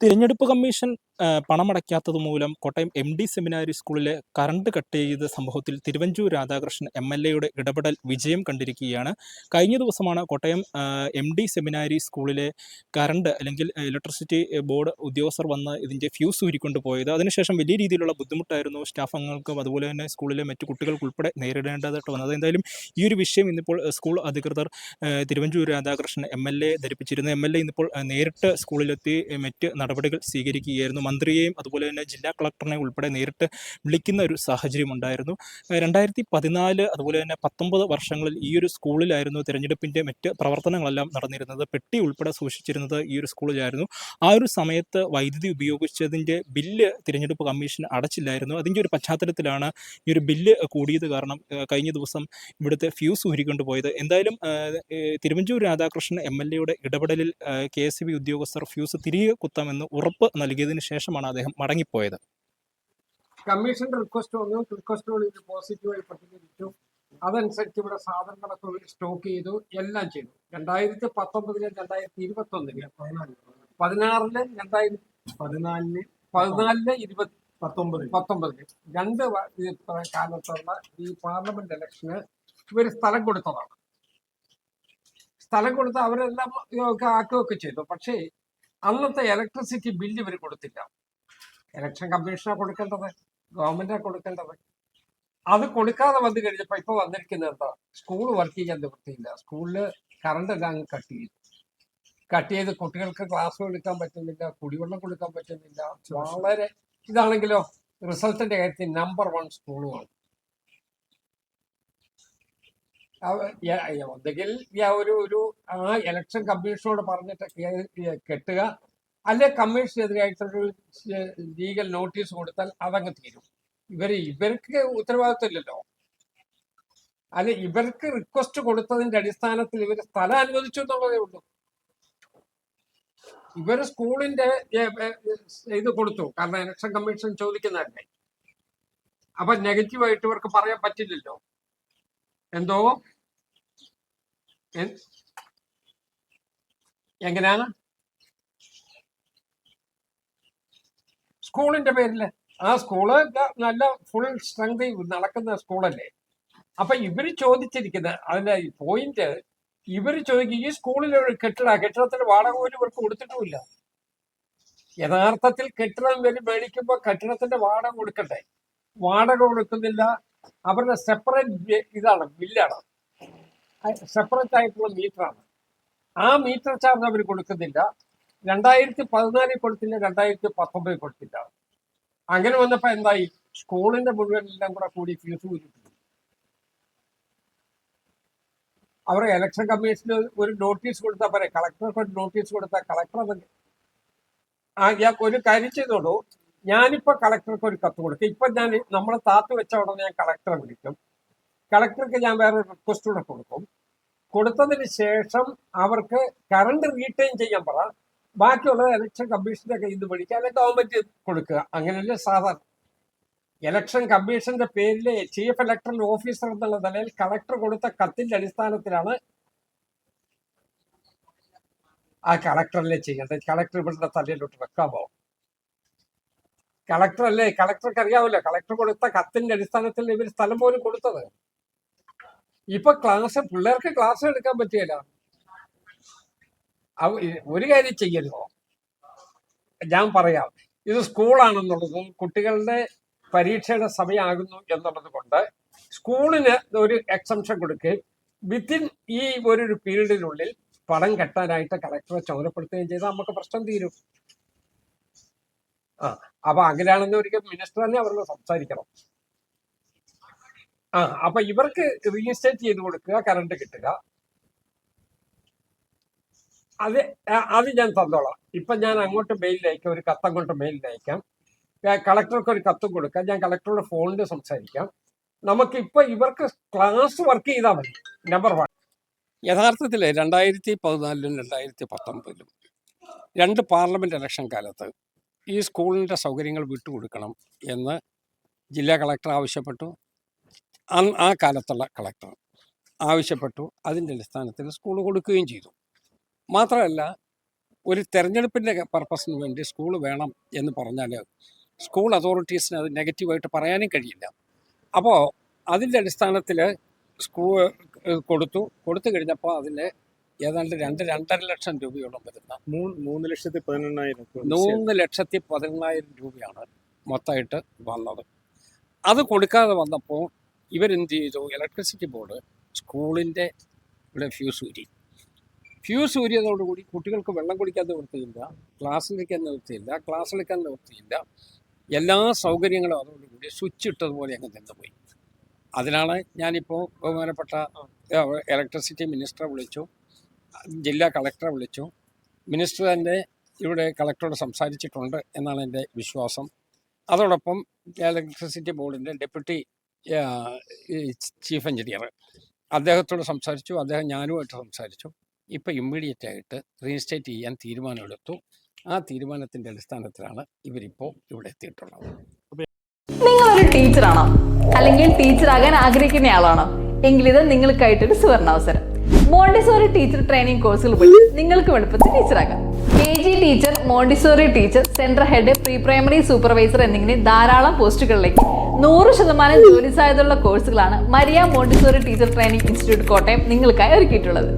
തിരഞ്ഞെടുപ്പ് കമ്മീഷൻ പണമടയ്ക്കാത്തത് മൂലം Kottayam M D സെമിനാരി സ്കൂളിലെ കറണ്ട് കട്ട് ചെയ്ത സംഭവത്തിൽ തിരുവഞ്ചൂർ രാധാകൃഷ്ണൻ എം എൽ എയുടെ ഇടപെടൽ വിജയം കണ്ടിരിക്കുകയാണ്. കഴിഞ്ഞ ദിവസമാണ് കോട്ടയം എം ഡി സെമിനാരി സ്കൂളിലെ കറണ്ട് അല്ലെങ്കിൽ ഇലക്ട്രിസിറ്റി ബോർഡ് ഉദ്യോഗസ്ഥർ വന്ന് ഇതിന്റെ ഫ്യൂസ് ഊരിക്കൊണ്ട് പോയത്. അതിനുശേഷം വലിയ രീതിയിലുള്ള ബുദ്ധിമുട്ടായിരുന്നു സ്റ്റാഫ് അംഗങ്ങൾക്കും അതുപോലെ തന്നെ സ്കൂളിലെ മറ്റു കുട്ടികൾക്കുൾപ്പെടെ നേരിടേണ്ടതായിട്ട് വന്നത്. എന്തായാലും ഈ ഒരു വിഷയം ഇന്നിപ്പോൾ സ്കൂൾ അധികൃതർ Thiruvanchoor Radhakrishnan M L A ധരിപ്പിച്ചിരുന്നു. M L A ഇന്നിപ്പോൾ നേരിട്ട് സ്കൂളിലെത്തി മറ്റ് നടപടികൾ സ്വീകരിക്കുകയായിരുന്നു. മന്ത്രിയെയും അതുപോലെ തന്നെ ജില്ലാ കളക്ടറിനെ ഉൾപ്പെടെ നേരിട്ട് വിളിക്കുന്ന ഒരു സാഹചര്യം ഉണ്ടായിരുന്നു. രണ്ടായിരത്തി പതിനാല് അതുപോലെ തന്നെ പത്തൊമ്പത് വർഷങ്ങളിൽ ഈ ഒരു സ്കൂളിലായിരുന്നു തിരഞ്ഞെടുപ്പിന്റെ മറ്റ് പ്രവർത്തനങ്ങളെല്ലാം നടന്നിരുന്നത്. പെട്ടി ഉൾപ്പെടെ സൂക്ഷിച്ചിരുന്നത് ഈ ഒരു സ്കൂളിലായിരുന്നു. ആ ഒരു സമയത്ത് വൈദ്യുതി ഉപയോഗിച്ചതിന്റെ ബില്ല് തിരഞ്ഞെടുപ്പ് കമ്മീഷൻ അടച്ചില്ലായിരുന്നു. അതിന്റെ ഒരു പശ്ചാത്തലത്തിലാണ് ഈ ഒരു ബില്ല് കൂടിയത് കാരണം കഴിഞ്ഞ ദിവസം ഇവിടുത്തെ ഫ്യൂസ് ഊരിക്കൊണ്ട് പോയത്. എന്തായാലും തിരുവഞ്ചൂർ രാധാകൃഷ്ണൻ എം എൽ എയുടെ ഇടപെടലിൽ കെ എസ് ബി ഉദ്യോഗസ്ഥർ ഫ്യൂസ് തിരികെ കുത്താമെന്ന് ഉറപ്പ് നൽകിയതിനു ശേഷമാണ് അദ്ദേഹം മടങ്ങിപ്പോയത്. കമ്മീഷന്റെ റിക്വസ്റ്റ് വന്നു. റിക്വസ്റ്റുകൾ ഇത് പോസിറ്റീവായി പ്രതികരിച്ചു. അതനുസരിച്ച് ഇവിടെ സാധനങ്ങളൊക്കെ സ്റ്റോക്ക് ചെയ്തു. എല്ലാം ചെയ്തു. രണ്ടായിരത്തി പത്തൊമ്പതിൽ രണ്ടായിരത്തി ഇരുപത്തി ഒന്നിൽ പതിനാറിൽ രണ്ടായിരത്തി പതിനാലിന് പതിനാലിൽ ഇരുപത്തി പത്തൊമ്പത് പത്തൊമ്പതിൽ രണ്ട് കാലത്തുള്ള ഈ പാർലമെന്റ് ഇലക്ഷന് ഇവർ സ്ഥലം കൊടുത്തതാണ്. സ്ഥലം കൊടുത്ത് അവരെല്ലാം ആക്കുകയൊക്കെ ചെയ്തു. പക്ഷേ അന്നത്തെ ഇലക്ട്രിസിറ്റി ബില്ല് ഇവർ കൊടുത്തില്ല. ഇലക്ഷൻ കമ്മീഷനാണ് കൊടുക്കേണ്ടത് ഗവൺമെന്റാണ് കൊടുക്കേണ്ടത്. അത് കൊടുക്കാതെ വന്നു കഴിഞ്ഞപ്പോ ഇപ്പൊ വന്നിരിക്കുന്നത് എന്താ? സ്കൂൾ വർക്ക് ചെയ്യാൻ നിവൃത്തിയില്ല. സ്കൂളിൽ കറണ്ട് എല്ലാം കട്ട് ചെയ്തു. കട്ട് ചെയ്ത് കുട്ടികൾക്ക് ക്ലാസ് എടുക്കാൻ പറ്റുന്നില്ല കുടിവെള്ളം കൊടുക്കാൻ പറ്റുന്നില്ല. വളരെ ഇതാണെങ്കിലോ റിസൾട്ടിന്റെ കാര്യത്തിൽ നമ്പർ വൺ സ്കൂളുമാണ് ഒന്നുകിൽ ഒരു ഒരു ആ ഇലക്ഷൻ കമ്മീഷനോട് പറഞ്ഞിട്ട് കെട്ടുക. അല്ലെ കമ്മീഷനെതിരായിട്ടൊരു ലീഗൽ നോട്ടീസ് കൊടുത്താൽ അതങ്ങ് തീരും. ഇവർ ഇവർക്ക് ഉത്തരവാദിത്വമില്ലല്ലോ. അല്ലെ ഇവർക്ക് റിക്വസ്റ്റ് കൊടുത്തതിന്റെ അടിസ്ഥാനത്തിൽ ഇവർ സ്ഥലം അനുവദിച്ചു എന്നുള്ളതേ ഉള്ളൂ. ഇവർ സ്കൂളിന്റെ ഇത് കൊടുത്തു. കാരണം ഇലക്ഷൻ കമ്മീഷൻ ചോദിക്കുന്നതല്ലേ. അപ്പൊ നെഗറ്റീവായിട്ട് ഇവർക്ക് പറയാൻ പറ്റില്ലല്ലോ. എന്തോ? എങ്ങനെയാണ്? സ്കൂളിന്റെ പേരിൽ. ആ സ്കൂൾ നല്ല ഫുൾ സ്ട്രെങ്ത് നടക്കുന്ന സ്കൂളല്ലേ? അപ്പൊ ഇവർ ചോദിച്ചിരിക്കുന്ന അതിന്റെ പോയിന്റ് ഇവർ ചോദിക്കും ഈ സ്കൂളിൽ ഒരു കെട്ടിട കെട്ടിടത്തിന് വാടക പോലും ഇവർക്ക് കൊടുത്തിട്ടുമില്ല. യഥാർത്ഥത്തിൽ കെട്ടിടം വരും മേടിക്കുമ്പോൾ കെട്ടിടത്തിന്റെ വാടക കൊടുക്കട്ടെ. വാടക കൊടുക്കുന്നില്ല. അവരുടെ സെപ്പറേറ്റ് ഇതാണ് ബില്ലാണ്. സെപ്പറേറ്റ് ആയിട്ടുള്ള മീറ്ററാണ്. ആ മീറ്റർ ചാർജ് അവർ കൊടുക്കുന്നില്ല. രണ്ടായിരത്തി പതിനാലിൽ കൊടുത്തില്ല രണ്ടായിരത്തി പത്തൊമ്പതിൽ കൊടുത്തില്ല. അങ്ങനെ വന്നപ്പോൾ എന്തായി? സ്കൂളിന്റെ മുഴുവൻ എല്ലാം കൂടെ കൂടി ഫീസ് കൂടിയിട്ടുണ്ട് അവർ ഇലക്ഷൻ കമ്മീഷന് ഒരു നോട്ടീസ് കൊടുത്താൽ പറയാം കളക്ടർക്ക് ഒരു നോട്ടീസ് കൊടുത്താൽ കളക്ടർ അത് ആ ഒരു കാര്യം ചെയ്തോളൂ. ഞാനിപ്പോ കളക്ടർക്ക് ഒരു കത്ത് കൊടുക്കും. ഇപ്പൊ ഞാൻ നമ്മളെ താത്ത് വെച്ച ഉടനെ ഞാൻ കളക്ടറെ വിളിക്കും. കളക്ടർക്ക് ഞാൻ വേറെ റിക്വസ്റ്റ് കൂടെ കൊടുക്കും. കൊടുത്തതിന് ശേഷം അവർക്ക് കറണ്ട് റീറ്റെയിൻ ചെയ്യാൻ പറ. ബാക്കിയുള്ള ഇലക്ഷൻ കമ്മീഷന്റെ കയ്യിൽ നിന്ന് വിളിക്കുക. അല്ലെങ്കിൽ ഗവൺമെന്റ് കൊടുക്കുക. അങ്ങനെയല്ലേ സാധാരണ ഇലക്ഷൻ കമ്മീഷന്റെ പേരിൽ ചീഫ് ഇലക്ടറൽ ഓഫീസർ എന്നുള്ള നിലയിൽ കളക്ടർ കൊടുത്ത കത്തിന്റെ അടിസ്ഥാനത്തിലാണ് ആ കളക്ടറിലെ ചെയ്യേണ്ടത്. കളക്ടർ ഇവിടുത്തെ തലയിലോട്ട് വെക്കാമോ കളക്ടർ അല്ലേ? കളക്ടർക്ക് അറിയാവില്ല കളക്ടർ കൊടുത്ത കത്തിന്റെ അടിസ്ഥാനത്തിൽ ഇവർ സ്ഥലം പോലും കൊടുത്തത്. ഇപ്പൊ ക്ലാസ് പിള്ളേർക്ക് ക്ലാസ് എടുക്കാൻ പറ്റിയല്ല. ഒരു കാര്യം ചെയ്യരുതോ. ഞാൻ പറയാം. ഇത് സ്കൂളാണെന്നുള്ളതും കുട്ടികളുടെ പരീക്ഷയുടെ സമയമാകുന്നു എന്നുള്ളത് കൊണ്ട് സ്കൂളിന് ഒരു എക്സംഷൻ കൊടുക്കുകയും വിത്തിൻ ഈ ഒരു പീരീഡിനുള്ളിൽ പണം കെട്ടാനായിട്ട് കളക്ടറെ ചുമതലപ്പെടുത്തുകയും ചെയ്താൽ നമുക്ക് പ്രശ്നം തീരും. അപ്പൊ അങ്ങനെയാണെന്ന് ഒരിക്കൽ മിനിസ്റ്റർ തന്നെ അവരോട് സംസാരിക്കണം. ആ അപ്പൊ ഇവർക്ക് റീഇൻസ്റ്റേറ്റ് ചെയ്ത് കൊടുക്കുക കറണ്ട് കിട്ടുക. അത് അത് ഞാൻ തന്നോളാം. ഇപ്പൊ ഞാൻ അങ്ങോട്ട് മെയിലിൽ അയക്കാം ഒരു കത്ത് അങ്ങോട്ട് മെയിലിൽ അയക്കാം. കളക്ടർക്ക് ഒരു കത്ത് കൊടുക്കാം. ഞാൻ കളക്ടറുടെ ഫോണിൽ സംസാരിക്കാം. നമുക്ക് ഇപ്പൊ ഇവർക്ക് ക്ലാസ് വർക്ക് ചെയ്താൽ മതി. നമ്പർ വൺ യഥാർത്ഥത്തിൽ രണ്ടായിരത്തി പതിനാലിലും രണ്ടായിരത്തി പത്തൊമ്പതിലും രണ്ട് പാർലമെന്റ് ഇലക്ഷൻ കാലത്ത് ഈ സ്കൂളിന്റെ സൗകര്യങ്ങൾ വിട്ടുകൊടുക്കണം എന്ന് ജില്ലാ കളക്ടർ ആവശ്യപ്പെട്ടു. ആ കാലത്തുള്ള കളക്ടർ ആവശ്യപ്പെട്ടു. അതിന്റെ അടിസ്ഥാനത്തിൽ സ്കൂൾ കൊടുക്കുകയും ചെയ്തു. മാത്രമല്ല ഒരു തെരഞ്ഞെടുപ്പിന്റെ പർപ്പസിന് വേണ്ടി സ്കൂൾ വേണം എന്ന് പറഞ്ഞാൽ സ്കൂൾ അതോറിറ്റീസിന് അത് നെഗറ്റീവായിട്ട് പറയാനും കഴിയില്ല. അപ്പോൾ അതിന്റെ അടിസ്ഥാനത്തിൽ സ്കൂൾ കൊടുത്തു. കൊടുത്തു കഴിഞ്ഞപ്പോൾ അതിന് ഏതാണ്ട് രണ്ട് രണ്ടര ലക്ഷം രൂപയോളം വരുന്ന മൂന്ന് ലക്ഷത്തി പതിനെണ്ണായിരം മൂന്ന് ലക്ഷത്തി പതിനെണ്ണായിരം രൂപയാണ് മൊത്തമായിട്ട് വന്നത്. അത് കൊടുക്കാതെ വന്നപ്പോൾ ഇവരെന്ത് ചെയ്തു? ഇലക്ട്രിസിറ്റി ബോർഡ് സ്കൂളിന്റെ ഇവിടെ ഫ്യൂസ് ഊരി. ഫ്യൂസ് ഊരിയതോടുകൂടി കുട്ടികൾക്ക് വെള്ളം കുടിക്കാൻ നിവൃത്തിയില്ല ക്ലാസ്സിലിരിക്കാൻ നിവൃത്തിയില്ല ക്ലാസ്സിലെടുക്കാൻ നിവൃത്തിയില്ല. എല്ലാ സൗകര്യങ്ങളും അതോടുകൂടി സ്വിച്ച് ഇട്ടതുപോലെ അങ്ങ് നിന്നുപോയി. അതിനാണ് ഞാനിപ്പോൾ ബഹുമാനപ്പെട്ട ഇലക്ട്രിസിറ്റി മിനിസ്റ്ററെ വിളിച്ചു. ജില്ലാ കളക്ടറെ വിളിച്ചു. മിനിസ്റ്റർ തന്നെ ഇവിടെ കളക്ടറോട് സംസാരിച്ചിട്ടുണ്ട് എന്നാണ് എന്റെ വിശ്വാസം. അതോടൊപ്പം ഇലക്ട്രിസിറ്റി ബോർഡിന്റെ ഡെപ്യൂട്ടി ചീഫ് എഞ്ചിനീയർ അദ്ദേഹത്തോട് സംസാരിച്ചു. അദ്ദേഹം ഞാനുമായിട്ട് സംസാരിച്ചു. ഇപ്പോൾ ഇമ്മീഡിയറ്റ് ആയിട്ട് റീഇൻസ്റ്റേറ്റ് ചെയ്യാൻ തീരുമാനമെടുത്തു. ആ തീരുമാനത്തിന്റെ അടിസ്ഥാനത്തിലാണ് ഇവരിപ്പോൾ ഇവിടെ എത്തിയിട്ടുള്ളത്. നിങ്ങളൊരു ടീച്ചറാണോ? അല്ലെങ്കിൽ ടീച്ചറാകാൻ ആഗ്രഹിക്കുന്ന ആളാണോ? എങ്കിൽ ഇത് നിങ്ങൾക്കായിട്ടൊരു സുവർണാവസരം. മോണ്ടിസോറി ടീച്ചർ ട്രെയിനിങ് കോഴ്സുകൾ പോയി. നിങ്ങൾക്ക് എളുപ്പത്തിൽ ടീച്ചറാകാം K G teacher Montessori teacher central head pre primary supervisor എന്നിങ്ങനെ ധാരാളം പോസ്റ്റുകളിലേക്ക് നൂറ് ശതമാനം ജോലി സാധ്യതയുള്ള കോഴ്സുകളാണ് Maria Montessori teacher training institute Kottayam നിങ്ങൾക്കായി ഒരുക്കിയിട്ടുള്ളത്.